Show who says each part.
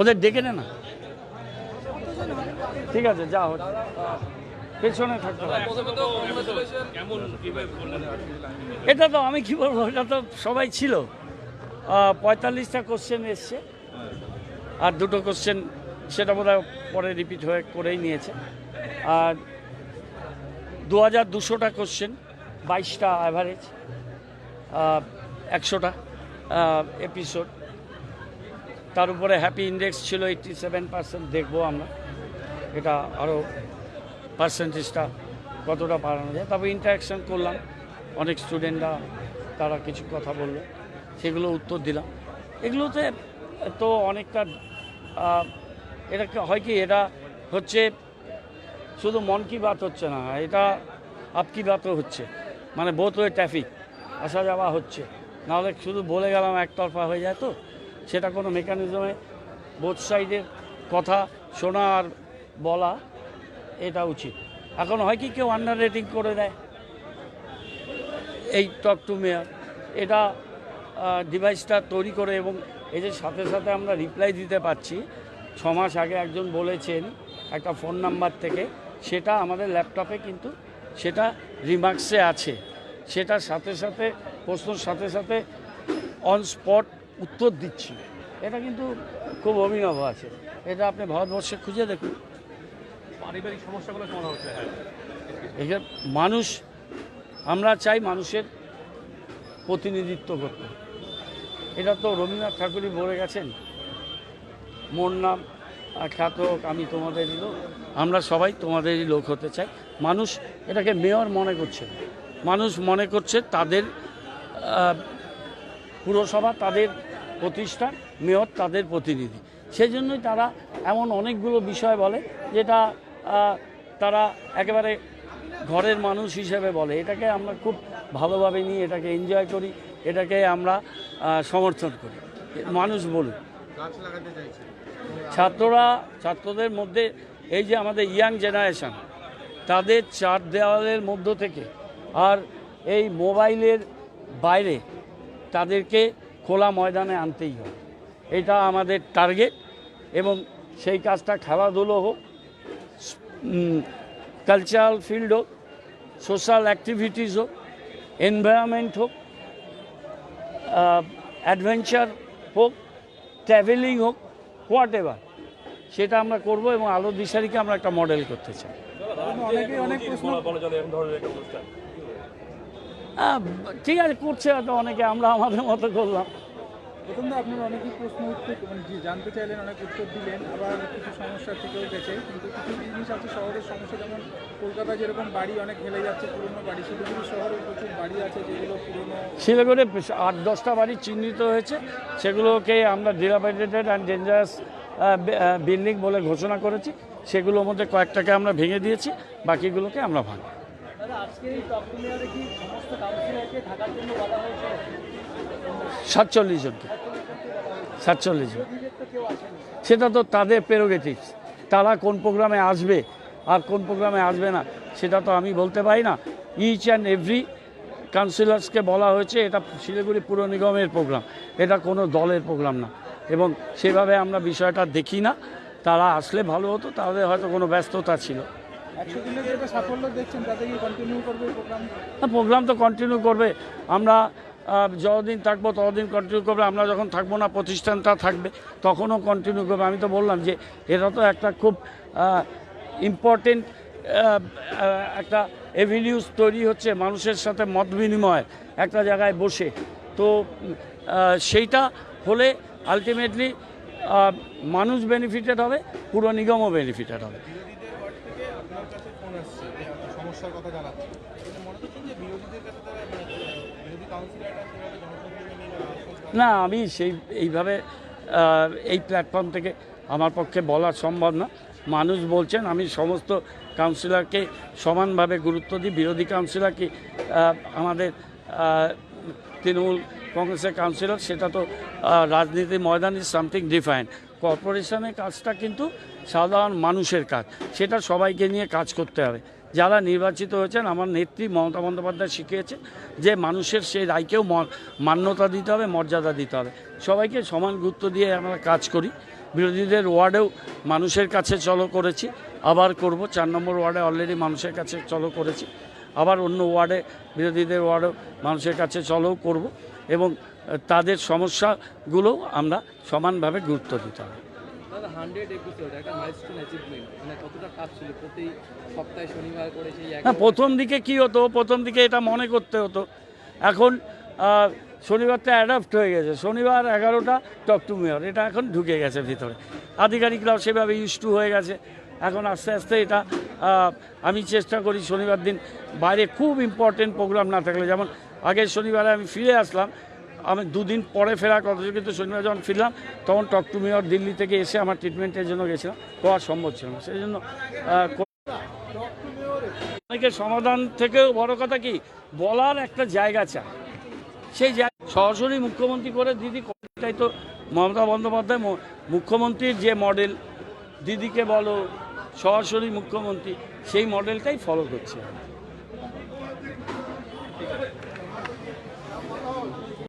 Speaker 1: ওদের ডেকে নে না। ঠিক আছে, যা হচ্ছে পেছনে থাকতে হবে। এটা তো আমি কি বলব, এটা তো সবাই ছিল। পঁয়তাল্লিশটা কোশ্চেন এসছে। আর দুটো কোশ্চেন সেটা বোধ পরে রিপিট হয়ে করেই নিয়েছে। আর দু হাজার দুশোটা কোশ্চেন বাইশটা অ্যাভারেজ একশোটা এপিসোড তার উপরে হ্যাপি ইন্ডেক্স ছিল এইটটি সেভেন পার্সেন্ট দেখব আমরা। এটা আরও পার্সেন্টেজটা কতটা বাড়ানো যায়। তারপর ইন্টারাকশান করলাম। অনেক স্টুডেন্টরা তারা কিছু কথা বলল। সেগুলো উত্তর দিলাম। এগুলোতে তো অনেকটা এটা হয় কি? এটা হচ্ছে শুধু মন কি বাত হচ্ছে না, এটা আপ কি বাতও হচ্ছে? মানে বোধ হয়ে ট্রাফিক আসা যাওয়া হচ্ছে। নাহলে শুধু বলে গেলাম একতরফা হয়ে যায় তো। সেটা কোনো মেকানিজমে বোথ সাইডের কথা শোনা আর বলা, এটা উচিত। এখন হয় কি কেউ আন্ডার রেটিং করে দেয়? এই টক টু মেয়ার এটা ডিভাইসটা তৈরি করে এবং এই যে সাথে সাথে আমরা রিপ্লাই দিতে পারছি, ছ মাস আগে একজন বলেছেন একটা ফোন নাম্বার থেকে, সেটা আমাদের ল্যাপটপে কিন্তু সেটা রিমার্কসে আছে। সেটার সাথে সাথে, প্রশ্নর সাথে সাথে অন স্পট উত্তর দিচ্ছি। এটা কিন্তু খুব অভিনব আছে। এটা আপনি ভারতবর্ষে খুঁজে দেখুন।
Speaker 2: পারিবারিক সমস্যাগুলো সমাধান হচ্ছে হ্যাঁ।
Speaker 1: এখানে মানুষ আমরা চাই মানুষের প্রতিনিধিত্ব করতে। এটা তো রবীন্দ্রনাথ ঠাকুরই বলে গেছেন মোর নাম খ্যাত আমি তোমাদেরই লোক। আমরা সবাই তোমাদেরই লোক হতে চাই। মানুষ এটাকে মেয়র মনে করছে মানুষ মনে করছে তাদের পুরসভা তাদের প্রতিষ্ঠান মেয়র তাদের প্রতিনিধি। সেজন্যই তারা এমন অনেকগুলো বিষয় বলে, যেটা তারা একেবারে ঘরের মানুষ হিসেবে বলে। এটাকে আমরা খুব ভালোভাবে নিই এটাকে এনজয় করি, এটাকে আমরা সমর্থন করি। মানুষ বলুন ছাত্ররা, ছাত্রদের মধ্যে এই যে আমাদের ইয়াং জেনারেশন তাদের চার দেওয়ালের মধ্য থেকে আর এই মোবাইলের বাইরে তাদেরকে খোলা ময়দানে আনতেই হবে। এটা আমাদের টার্গেট এবং সেই কাজটা খেলাধুলো হোক কালচারাল ফিল্ড হোক সোশ্যাল অ্যাক্টিভিটিস হোক এনভায়রনমেন্ট হোক অ্যাডভেঞ্চার হোক ট্রাভেলিং হোক হোয়াট এভার সেটা আমরা করব এবং আলো দিশারিকে আমরা একটা মডেল করতে চাই।
Speaker 2: অনেকে প্রশ্ন বলা চলে এরকম ধরনের একটা অনুষ্ঠান
Speaker 1: আহ, ঠিক আছে করছে হয়তো অনেকে আমরা আমাদের মতো করলাম।
Speaker 3: প্রথম তো আপনার অনেকই প্রশ্ন উত্তর মানে জানতে চাইলেন অনেক উত্তর দিলেন। আবার কিছু সমস্যা থেকেও গেছে। কিন্তু কিছু জিনিস আছে শহরের সমস্যা। যেমন কলকাতায় যেরকম বাড়ি অনেক হেলে যাচ্ছে পুরনো বাড়ি। শিলিগুড়ি শহরে প্রচুর বাড়ি আছে যেগুলো পুরনো
Speaker 1: শিলিগুড়ি আট দশটা বাড়ি চিহ্নিত হয়েছে। সেগুলোকে আমরা ডিলাবাইটেড অ্যান্ড ডেঞ্জারাস বিল্ডিং বলে ঘোষণা করেছি। সেগুলোর মধ্যে কয়েকটাকে আমরা ভেঙে দিয়েছি বাকিগুলোকে আমরা ভাঙি সাতচল্লিশ জনকে সাতচল্লিশ জন। সেটা তো তাদের প্রেরোগেটিভস তারা কোন প্রোগ্রামে আসবে আর কোন প্রোগ্রামে আসবে না, সেটা তো আমি বলতে পারি না। ইচ অ্যান্ড এভরি কাউন্সিলার্সকে বলা হয়েছে, এটা শিলিগুড়ি পুর নিগমের প্রোগ্রাম এটা কোনো দলের প্রোগ্রাম না। এবং সেভাবে আমরা বিষয়টা দেখি না। তারা আসলে ভালো হতো, তাদের হয়তো কোনো ব্যস্ততা ছিল।
Speaker 3: প্রোগ্রাম
Speaker 1: তো কন্টিনিউ করবে। আমরা যতদিন থাকব, ততদিন কন্টিনিউ করবে। আমরা যখন থাকব না, প্রতিষ্ঠানটা থাকবে, তখনও কন্টিনিউ করবে। আমি তো বললাম যে, এটা তো একটা খুব ইম্পর্টেন্ট একটা এভিনিউজ তৈরি হচ্ছে মানুষের সাথে মত বিনিময় একটা জায়গায় বসে। তো সেইটা হলে আলটিমেটলি মানুষ বেনিফিটেড হবে, পুরো নিগমও বেনিফিটেড হবে
Speaker 3: বিরোধীদের ওয়ার্ড থেকে আপনার কাছে ফোন আসছে সমস্যার কথা জানাচ্ছে। মনে করছেন যে বিরোধীদের কাছে তারা মানে, বিরোধী
Speaker 1: না আমি সেই এইভাবে এই প্ল্যাটফর্ম থেকে আমার পক্ষে বলা সম্ভব না। মানুষ বলছেন আমি সমস্ত কাউন্সিলরকে সমানভাবে গুরুত্ব দিই। বিরোধী কাউন্সিলর কি আমাদের তৃণমূল কংগ্রেসের কাউন্সিলর সেটা তো রাজনীতির ময়দান ইজ সামথিং ডিফাইন কর্পোরেশনের কাজটা কিন্তু সাধারণ মানুষের কাজ। সেটা সবাইকে নিয়ে কাজ করতে হবে। যারা নির্বাচিত হয়েছেন, আমার নেত্রী মমতা বন্দ্যোপাধ্যায় শিখিয়েছে যে মানুষের সেই রায়কেও মান্যতা দিতে হবে, মর্যাদা দিতে হবে। সবাইকে সমান গুরুত্ব দিয়ে আমরা কাজ করি। বিরোধীদের ওয়ার্ডেও মানুষের কাছে চলো করেছি। আবার করব। চার নম্বর ওয়ার্ডে অলরেডি মানুষের কাছে চলো করেছি। আবার অন্য ওয়ার্ডে বিরোধীদের ওয়ার্ডেও মানুষের কাছে চলো করব। এবং তাদের সমস্যাগুলোও আমরা সমানভাবে গুরুত্ব দিতে হবে।
Speaker 4: হান্ড্রেড এপিসোড একটা মাইলস্টোন অ্যাচিভমেন্ট মানে কতটা ছিল? প্রতি সপ্তাহে শনিবার করে সেই
Speaker 1: হ্যাঁ প্রথম দিকে কি হতো? প্রথম দিকে এটা মনে করতে হতো। এখন শনিবারটা অ্যাডাপ্ট হয়ে গেছে। শনিবার এগারোটা টক টু মেয়র এটা এখন ঢুকে গেছে ভিতরে। আধিকারিকরাও সেভাবে ইউজ টু হয়ে গেছে। এখন আস্তে আস্তে এটা আমি চেষ্টা করি শনিবার দিন বাইরে খুব ইম্পর্টেন্ট প্রোগ্রাম না থাকলে। যেমন আগের শনিবারে আমি ফিরে আসলাম আমি দুদিন পরে ফেরার কথা ছিল কিন্তু শনিবার যখন ফিরলাম, তখন টক টু মেয়র দিল্লি থেকে এসে আমার ট্রিটমেন্টের জন্য গেছিলাম। করা সম্ভব ছিল না। সেই জন্য অনেকের সমাধান থেকেও বড় কথা কি, বলার একটা জায়গা চায় সেই জায়গা সরাসরি মুখ্যমন্ত্রী করে দিদি এটাই তো মমতা বন্দ্যোপাধ্যায় মুখ্যমন্ত্রীর যে মডেল দিদিকে বলো, সরাসরি মুখ্যমন্ত্রী, সেই মডেলটাই ফলো করছে।